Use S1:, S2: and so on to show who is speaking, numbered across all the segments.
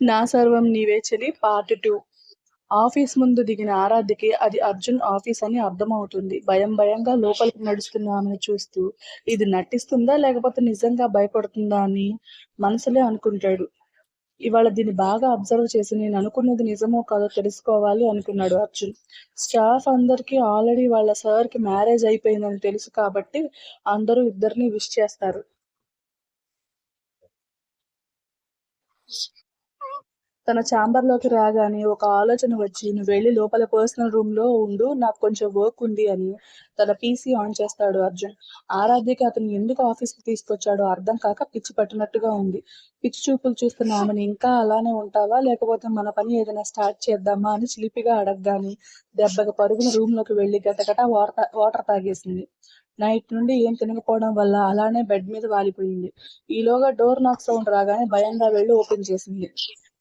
S1: నా సర్వం నీవే చెలి పార్ట్ టూ ఆఫీస్ ముందు దిగిన ఆరాధ్యకి అది అర్జున్ ఆఫీస్ అని అర్థమవుతుంది. భయం భయంగా లోపలికి నడుస్తున్న ఆమెను చూస్తూ ఇది నటిస్తుందా లేకపోతే నిజంగా భయపడుతుందా అని మనసులే అనుకుంటాడు. ఇవాళ దీన్ని బాగా అబ్జర్వ్ చేసి నేను అనుకున్నది నిజమో కాదో తెలుసుకోవాలి అనుకున్నాడు అర్జున్. స్టాఫ్ అందరికీ ఆల్రెడీ వాళ్ళ సార్కి మ్యారేజ్ అయిపోయిందని తెలుసు కాబట్టి అందరూ ఇద్దరిని విష్ చేస్తారు. తన ఛాంబర్లోకి రాగానే ఒక ఆలోచన వచ్చి నువ్వు వెళ్ళి లోపల పర్సనల్ రూమ్లో ఉండు నాకు కొంచెం వర్క్ ఉంది అని తన పీసీ ఆన్ చేస్తాడు అర్జున్. ఆరాధ్యకి అతను ఎందుకు ఆఫీస్కి తీసుకొచ్చాడో అర్థం కాక పిచ్చి పట్టినట్టుగా ఉంది. పిచ్చి చూపులు చూస్తున్న ఆమెను ఇంకా అలానే ఉంటావా? లేకపోతే మన పని ఏదైనా స్టార్ట్ చేద్దామా? అని చిలిపిగా అడగగానే దెబ్బకి పరుగున రూమ్లోకి వెళ్ళి గటగట వాటర్ వాటర్ తాగేసింది. నైట్ నుండి ఏం తినకపోవడం వల్ల అలానే బెడ్ మీద వాలిపోయింది. ఈలోగా డోర్ నాక్ సౌండ్ రాగానే భయంగా వెళ్ళి ఓపెన్ చేసింది.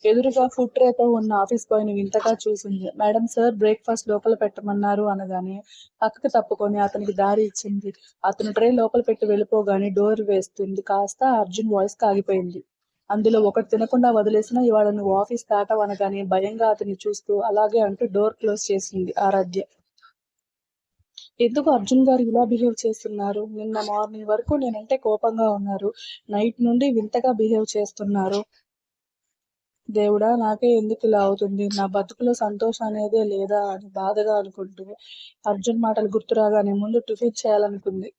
S1: ఎదురుగా ఫుడ్ ట్రేతో ఉన్న ఆఫీస్ బాయ్ వింతగా చూసింది. మేడం సార్ బ్రేక్ఫాస్ట్ లోపల పెట్టమన్నారు అనగానే పక్కకు తప్పుకొని అతనికి దారి ఇచ్చింది. అతను ట్రే లోపల పెట్టి వెళ్ళిపోగానే డోర్ వేస్తుంది. కాస్త అర్జున్ వాయిస్ కాగిపోయింది. అందులో ఒకటి తినకుండా వదిలేసిన ఇవాళ నువ్వు ఆఫీస్ దాటవు అనగానే భయంగా అతన్ని చూస్తూ అలాగే అంటూ డోర్ క్లోజ్ చేసింది ఆరాధ్య. ఎందుకు అర్జున్ గారు ఇలా బిహేవ్ చేస్తున్నారు? నిన్న మార్నింగ్ వరకు నేనంటే కోపంగా ఉన్నారు. నైట్ నుండి వింతగా బిహేవ్ చేస్తున్నారు. దేవుడా నాకే ఎందుకు ఇలా అవుతుంది? నా బతుకులో సంతోషం అనేదే లేదా అని బాధగా అనుకుంటూ అర్జున్ మాటలు గుర్తురాగానే ముందు టిఫిన్ చేయాలనుకుంది.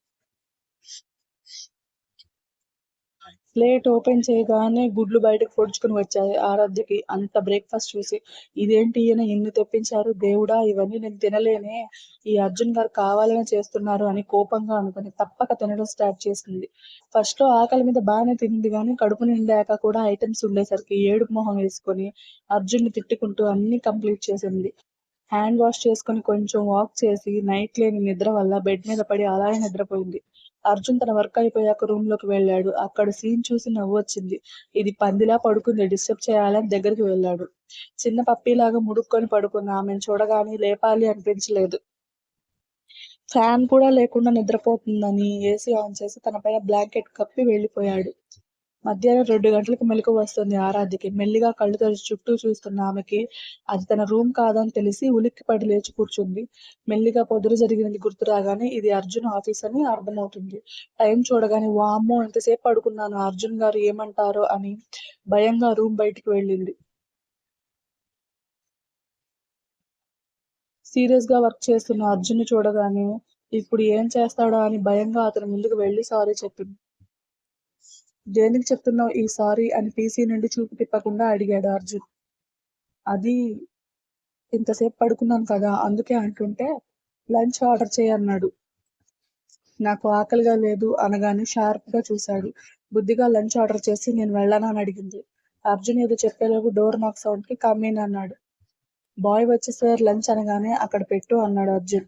S1: ప్లేట్ ఓపెన్ చేయగానే గుడ్లు బయటకు పొడుచుకుని వచ్చాయి. ఆరాధ్యకి అంత బ్రేక్ఫాస్ట్ చూసి ఇదేంటి ఈయన ఇన్ని తెప్పించారు? దేవుడా ఇవన్నీ నేను తినలేనే. ఈ అర్జున్ గారు కావాలని చేస్తున్నారు అని కోపంగా అనుకుని తప్పక తినడం స్టార్ట్ చేసింది. ఫస్ట్లో ఆకలి మీద బాగానే తింది కానీ కడుపు నిండాక కూడా ఐటమ్స్ ఉండేసరికి ఏడుపు మొహం వేసుకొని అర్జున్ని తిట్టుకుంటూ అన్ని కంప్లీట్ చేసింది. హ్యాండ్ వాష్ చేసుకుని కొంచెం వాక్ చేసి నైట్ లేని నిద్ర వల్ల బెడ్ మీద పడి అలాగే నిద్రపోయింది. అర్జున్ తన వర్క్ అయిపోయాక రూమ్లోకి వెళ్ళాడు. అక్కడ సీన్ చూసి నవ్వు వచ్చింది. ఇది పందిలా పడుకుంది. డిస్టర్బ్ చేయాలని దగ్గరికి వెళ్ళాడు. చిన్న పప్పిలాగా ముడుక్కొని పడుకున్న ఆమెను చూడగానే లేపాలి అనిపించలేదు. ఫ్యాన్ కూడా లేకుండా నిద్రపోతుందని ఏసీ ఆన్ చేసి తన పైన బ్లాంకెట్ కప్పి వెళ్ళిపోయాడు. మధ్యాహ్నం రెండు గంటలకు మెలకు వస్తుంది ఆరాధ్యకి. మెల్లిగా కళ్ళు తెరిచి చుట్టూ చూస్తున్న ఆమెకి అది తన రూమ్ కాదని తెలిసి ఉలిక్కి పడి లేచి కూర్చుంది. మెల్లిగా పొద్దున జరిగినది గుర్తు రాగానే ఇది అర్జున్ ఆఫీస్ అని అర్థమవుతుంది. టైం చూడగానే వామ్మో ఎంతసేపు పడుకున్నాను అర్జున్ గారు ఏమంటారో అని భయంగా రూమ్ బయటికి వెళ్ళింది. సీరియస్గా వర్క్ చేస్తున్న అర్జున్ చూడగానే ఇప్పుడు ఏం చేస్తాడో అని భయంగా అతని ముందుకు వెళ్ళి సారీ చెప్పింది. దేనికి చెప్తున్నావు ఈ సారీ అని పీసీ నుండి చూపు తిప్పకుండా అడిగాడు అర్జున్. అది ఇంతసేపు పడుకున్నాను కదా అందుకే అంటుంటే లంచ్ ఆర్డర్ చేయన్నాడు నాకు ఆకలిగా లేదు అనగానే షార్ప్గా చూశాడు. బుద్ధిగా లంచ్ ఆర్డర్ చేసి నేను వెళ్ళానని అడిగింది. అర్జున్ ఏదో చెప్పేలోపు డోర్ నాక్ సౌండ్కి కమ్మీన్ అన్నాడు. బాయ్ వచ్చి సార్ లంచ్ అనగానే అక్కడ పెట్టు అన్నాడు అర్జున్.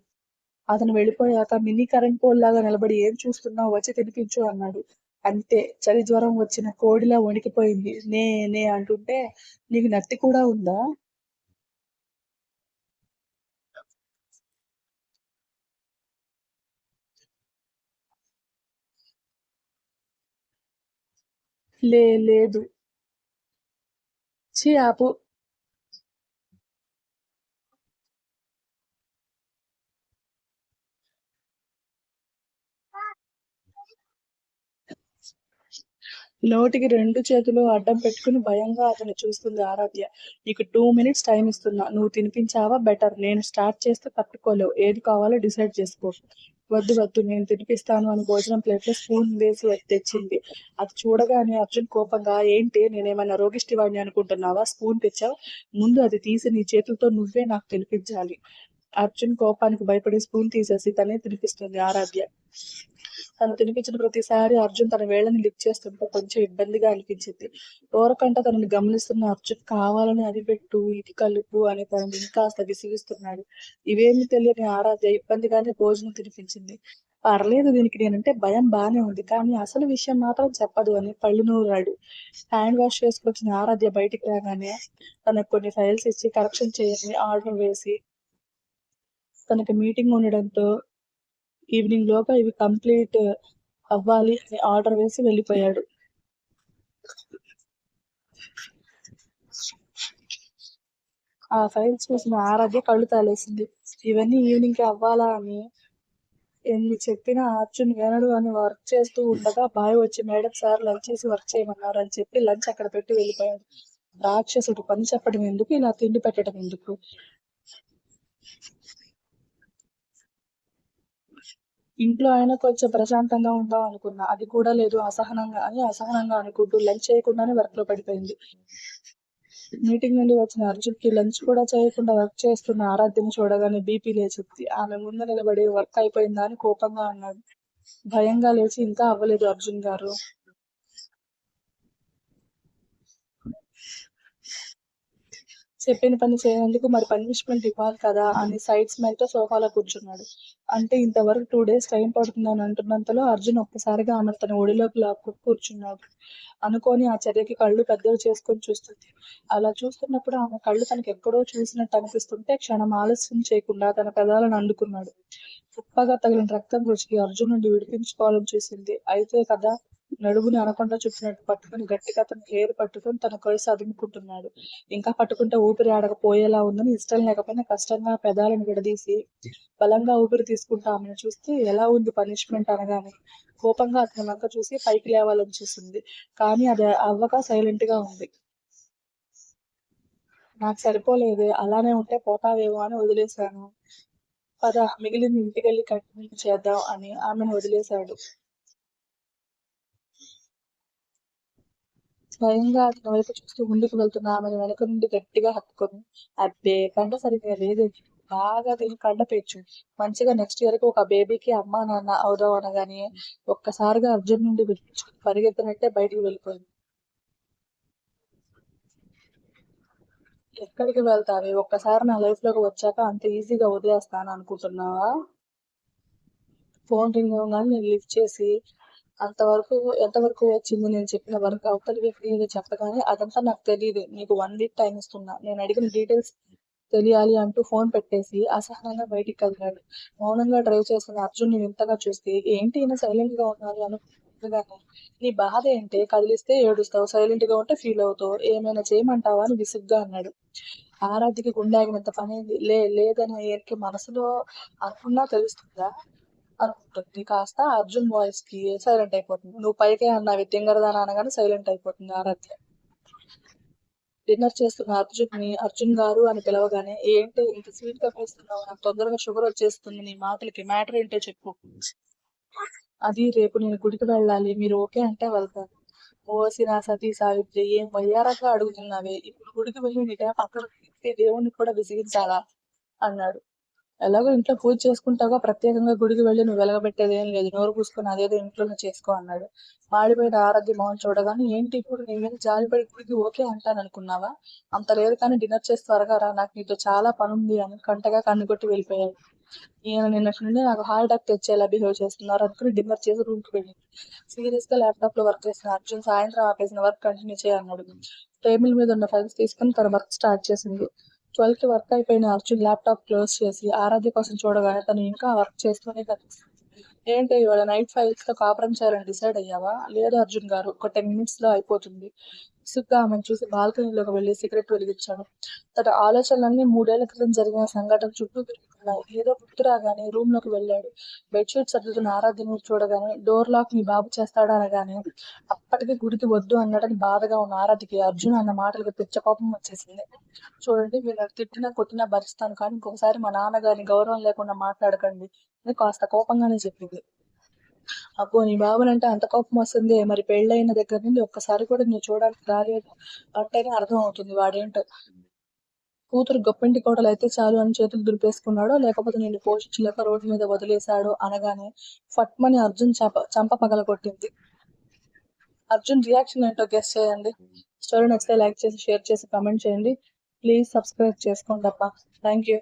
S1: అతను వెళ్ళిపోయాక మినీ కరెంట్ పోల్ లాగా నిలబడి ఏం చూస్తున్నావు? వచ్చి తినిపించు అన్నాడు. అంతే చలి జ్వరం వచ్చిన కోడిలా వణికిపోయింది. నే నే అంటుంటే నీకు నత్తి కూడా ఉందా? లే లేదు. చీ ఆపు. నోటికి రెండు చేతులు అడ్డం పెట్టుకుని భయంగా అతను చూస్తుంది ఆరాధ్య. నీకు టూ మినిట్స్ టైం ఇస్తున్నా. నువ్వు తినిపించావా? బెటర్ నేను స్టార్ట్ చేస్తే తట్టుకోలేవు. ఏది కావాలో డిసైడ్ చేసుకో. వద్దు వద్దు. నేను తినిపిస్తాను అని భోజనం ప్లేట్లో స్పూన్ వేసి తెచ్చింది. అది చూడగానే అర్జున్ కోపంగా ఏంటి? నేనేమైనా రోగిష్టివాడిని అనుకుంటున్నావా? స్పూన్ తెచ్చావు? ముందు అది తీసి నీ చేతులతో నువ్వే నాకు తినిపించాలి. అర్జున్ కోపానికి భయపడి స్పూన్ తీసేసి తనే తినిపిస్తుంది ఆరాధ్య. తను తినిపించిన ప్రతిసారి అర్జున్ తన వేళ్ళని లిఫ్ట్ చేస్తుంటే కొంచెం ఇబ్బందిగా అనిపించింది. ఓరకంట తనని గమనిస్తున్న అర్జున్ కావాలని అది పెట్టు ఇది కలుపు అని తనని ఇంకా విసిగిస్తున్నాడు. ఇవేమి తెలియని ఆరాధ్య ఇబ్బందిగానే భోజనం తినిపించింది. పర్లేదు దీనికి నేనంటే భయం బాగానే ఉంది కానీ అసలు విషయం మాత్రం చెప్పదు అని పళ్ళు నూరాడు. హ్యాండ్ వాష్ చేసుకొచ్చిన ఆరాధ్య బయటికి రాగానే తనకు కొన్ని ఫైల్స్ ఇచ్చి కరెక్షన్ చేయని ఆర్డర్ వేసి తనకి మీటింగ్ ఉండడంతో ఈవినింగ్ లోగా ఇవి కంప్లీట్ అవ్వాలి అని ఆర్డర్ వేసి వెళ్ళిపోయాడు. ఆ ఫైల్స్ చూసిన ఆరాధ్య కళ్ళు తాలేసింది. ఇవన్నీ ఈవినింగ్కి అవ్వాలా అని ఎన్ని చెప్పినా అర్జున్ వినడు అని వర్క్ చేస్తూ ఉండగా బాయ్ వచ్చి మేడం సార్ లంచ్ చేసి వర్క్ చేయమన్నారు అని చెప్పి లంచ్ అక్కడ పెట్టి వెళ్ళిపోయాడు. రాక్షసుడు పని చెప్పడం ఎందుకు? ఇలా తిండి పెట్టడం ఎందుకు? ఇంట్లో అయినా కొంచెం ప్రశాంతంగా ఉందాం అనుకున్నా. అది కూడా లేదు. అసహనంగా అని అసహనంగా అనుకుంటూ లంచ్ చేయకుండానే వర్క్లో పడిపోయింది. మీటింగ్ నుండి వచ్చిన అర్జున్కి లంచ్ కూడా చేయకుండా వర్క్ చేస్తున్న ఆరాధ్యని చూడగానే బీపీ లేచింది. ఆమె ముందు నిలబడి వర్క్ అయిపోయిందా అని కోపంగా అన్నాడు. భయంగా లేచి ఇంకా అవ్వలేదు అర్జున్ గారు. చెప్పిన పని చేయనందుకు మరి పనిష్మెంట్ ఇవ్వాలి కదా అని సైడ్ స్మైల్తో సోఫాలో కూర్చున్నాడు. అంటే ఇంతవరకు టూ డేస్ టైం పడుతుందని అంటున్నంతలో అర్జున్ ఒక్కసారిగా ఆమె తన ఒడిలోకి లాక్కు కూర్చున్నాడు. అనుకోని ఆ చర్యకి కళ్ళు పెద్దలు చేసుకొని చూస్తుంది. అలా చూస్తున్నప్పుడు ఆమె కళ్ళు తనకి ఎక్కడో చూసినట్టు అనిపిస్తుంటే క్షణం ఆలస్యం చేయకుండా తన పెదాలను అందుకున్నాడు. కుప్పగా తగిలిన రక్తం రుచికి అర్జున్ నుండి విడిపించుకోవాలని చూసింది. అయితే కదా నడుముని అనకుండా చుట్టినట్టు పట్టుకుని గట్టిగా అతని హెయిర్ పట్టుకొని తన కొలిసి అదుముకుంటున్నాడు ఇంకా పట్టుకుంటే ఊపిరి ఆడకపోయేలా ఉందని ఇష్టం లేకపోయినా కష్టంగా పెదాలను విడదీసి బలంగా ఊపిరి తీసుకుంటా ఆమెను చూస్తే ఎలా ఉంది పనిష్మెంట్ అనగానే కోపంగా అతని వంక చూసి పైకి లేవాలని చూసింది. కానీ అది అవ్వక సైలెంట్గా ఉంది. నాకు సరిపోలేదు అలానే ఉంటే పోతావేమో అని వదిలేశాను. పద మిగిలిన ఇంటికెళ్ళి కంటిన్యూ చేద్దాం అని ఆమెను వదిలేశాడు. స్వయంగా అతని వైపు చూస్తూ ముందుకు వెళ్తున్న ఆమెను వెనక నుండి గట్టిగా హత్తుకొని అబ్బే కండ సరిగ్గా లేదు. బాగా తిని కండ మంచిగా నెక్స్ట్ ఇయర్కి ఒక బేబీకి అమ్మా నాన్న అవుదాం అనగానే ఒక్కసారిగా అర్జున్ నుండి విడిపించుకుని పరిగెత్తినట్టే బయటికి వెళ్ళిపోయింది. ఎక్కడికి వెళ్తావి? ఒక్కసారి నా లైఫ్లోకి వచ్చాక అంత ఈజీగా వదిలేస్తాను అనుకుంటున్నావా? ఫోన్ రింగ్ కానీ నేను లిఫ్ట్ చేసి అంతవరకు ఎంతవరకు వచ్చింది నేను చెప్పిన వర్క్ అవతలి వ్యక్తి చెప్పగానే అదంతా నాకు తెలియదు నీకు వన్ వీక్ టైం ఇస్తున్నా. నేను అడిగిన డీటెయిల్స్ తెలియాలి అంటూ ఫోన్ పెట్టేసి అసహనంగా బయటికి కదిలాడు. మౌనంగా డ్రైవ్ చేస్తున్న అర్జున్ ఇంతగా చూస్తే ఏంటి ఈయన సైలెంట్గా ఉన్నారు అనుకుంటున్నాను? నీ బాధ ఏంటే? కదిలిస్తే ఏడుస్తావు. సైలెంట్గా ఉంటే ఫీల్ అవుతావు. ఏమైనా చేయమంటావా అని విసుగ్గా అన్నాడు. ఆరాధ్యకి గుండె ఆగినంత పని లే లేదని ఈయనకి మనసులో అనుకున్నా తెలుస్తుందా? అనుకుంటుంది కాస్త అర్జున్ వాయిస్కి సైలెంట్ అయిపోతుంది. నువ్వు పైకే అన్న తింగరదాన అనగానే సైలెంట్ అయిపోతుంది ఆరాధ్య. డిన్నర్ చేస్తున్న అర్జున్ని అర్జున్ గారు అని పిలవగానే ఏంటి ఇంత స్వీట్గా పిలుస్తున్నావు నాకు తొందరగా షుగర్ వచ్చేస్తుంది. నీ మాటలకి మ్యాటర్ ఏంటో చెప్పు. అది రేపు నేను గుడికి వెళ్ళాలి. మీరు ఓకే అంటే వెళ్తాను. ఓసి నా సతీ సావిత్రి ఏం వయ్యారంగా అడుగుతున్నావే? ఇప్పుడు గుడికి వెళ్ళి నీ టైం అక్కడ దేవుణ్ణి కూడా విసిగించాలా? అన్నాడు. ఎలాగో ఇంట్లో పూజ చేసుకుంటావుగా ప్రత్యేకంగా గుడికి వెళ్ళి నువ్వు వెలగబెట్టేది ఏం లేదు. నోరు పూసుకొని అదేదో ఇంట్లోనే చేసుకో అన్నాడు. మాడిపోయిన ఆరాధ్య మౌన్ చూడగానే ఏంటి ఇప్పుడు నీ మీద జాలిపడి గుడికి ఓకే అంటాను అనుకున్నావా? అంత లేదు కానీ డిన్నర్ చేసి త్వరగా రా నాకు నీతో చాలా పని ఉంది అని కంటగా కన్ను కొట్టి వెళ్ళిపోయాడు. ఈయన నిన్నటి నుండి నాకు హార్ట్ అటాక్ తెచ్చేలా బిహేవ్ చేస్తున్నారు అనుకుని డిన్నర్ చేసి రూమ్కి వెళ్ళింది సీరియస్గా ల్యాప్టాప్లో వర్క్ చేసిన అర్జున్ సాయంత్రం ఆపేసిన వర్క్ కంటిన్యూ చేయన్నాడు టేబుల్ మీద ఉన్న ఫైల్స్ తీసుకుని తన వర్క్ స్టార్ట్ చేసింది. ట్వెల్వ్ వర్క్ అయిపోయిన అర్జున్ ల్యాప్టాప్ క్లోజ్ చేసి ఆరాధ్య కోసం చూడగానే తను ఇంకా వర్క్ చేస్తూనే కనిపిస్తుంది. ఏంటి ఇవాళ నైట్ ఫైల్స్తో కాపురం చేయాలని డిసైడ్ అయ్యావా? లేదు అర్జున్ గారు ఒక టెన్ మినిట్స్లో అయిపోతుంది. విసుగ్గా ఆమెను చూసి బాల్కనీలోకి వెళ్ళి సిగరెట్ వెలిగించాడు. తన ఆలోచనలన్నీ మూడేళ్ళ క్రితం జరిగిన సంఘటన చుట్టూ తిరుగుతున్నాయి. ఏదో గుర్తు రాగానే రూమ్లోకి వెళ్ళాడు. బెడ్షీట్ సర్దుతున్న ఆరాధ్యను చూడగానే డోర్ లాక్ మీ బాబు చేస్తాడా అనగానే అప్పటికి గుడికి వద్దు అన్నాడని బాధగా ఉన్న ఆరాధ్యకి అర్జున్ అన్న మాటలకు పిచ్చ కోపం వచ్చేసింది. చూడండి మీరు తిట్టినా కొట్టినా భరిస్తాను కానీ ఇంకొకసారి మా నాన్నగారిని గౌరవం లేకుండా మాట్లాడకండి కాస్త కోపంగానే చెప్పింది. అబ్బో నీ బాబునంటే అంత కోపం వస్తుంది. మరి పెళ్ళైన దగ్గర నుండి ఒక్కసారి కూడా నువ్వు చూడడానికి రాలేదు. అంటేనే అర్థం అవుతుంది వాడేంటో. కూతురు గొప్పింటి కోటలు అయితే చాలు అని చేతులు దులిపేసుకున్నాడో లేకపోతే నేను పోషించలేక రోడ్డు మీద వదిలేశాడో అనగానే ఫట్మని అర్జున్ చంప చంప పగల కొట్టింది అర్జున్ రియాక్షన్ ఏంటో గెస్ చేయండి. స్టోరీ నచ్చితే లైక్ చేసి షేర్ చేసి కామెంట్ చేయండి. ప్లీజ్ సబ్స్క్రైబ్ చేసుకోండి అప్ప థ్యాంక్ యూ